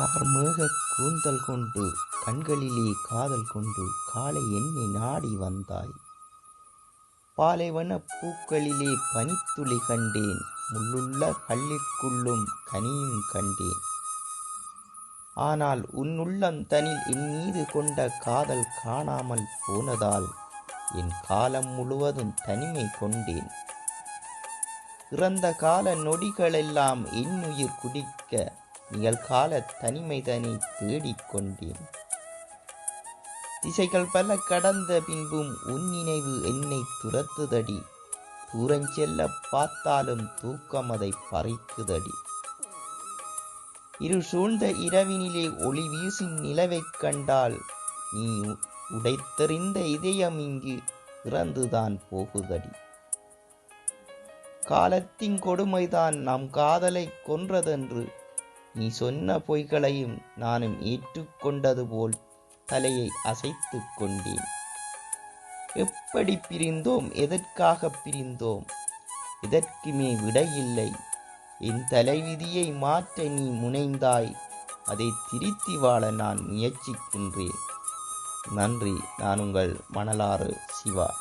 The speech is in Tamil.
கார்மேக கூந்தல் கொண்டு கண்களிலே காதல் கொண்டு காலை என்னை நாடி வந்தாய். பாலைவன பூக்களிலே பனித்துளி கண்டேன் முள்ளுள்ள கல்லிற்குள்ளும் கனியும் கண்டேன். ஆனால் உன்னுள்ளம் தனில் என் மீது கொண்ட காதல் காணாமல் போனதால் என் காலம் முழுவதும் தனிமை கொண்டேன். இறந்த கால நொடிகளெல்லாம் என் உயிர் குடிக்க நிகழ்கால தனிமைதனை தேடிக் கொண்டேன். திசைகள் பல கடந்த பின்பும் உன் நினைவு என்னை துரத்துதடி. தூரஞ்செல்ல பார்த்தாலும் தூக்கம் அதை பறிக்குதடி. இரு சூழ்ந்த இரவினிலே ஒளி வீசும் நிலவைக் கண்டால் நீ உடைத்தெறிந்த இதயம் இங்கு இறந்துதான் போகுதடி. காலத்தின் கொடுமைதான் நம் காதலை கொன்றதென்று நீ சொன்ன பொய்களையும் நானும் ஏற்றுக்கொண்டது போல் தலையை அசைத்துக் கொண்டேன். எப்படி பிரிந்தோம்? எதற்காக பிரிந்தோம்? இதற்குமே விடையில்லை. என் தலைவிதியை மாற்ற நீ முனைந்தாய். அதை திருத்தி வாழ நான் முயற்சிக்கின்றேன். நன்றி. நான் உங்கள் மணலாறு சிவா.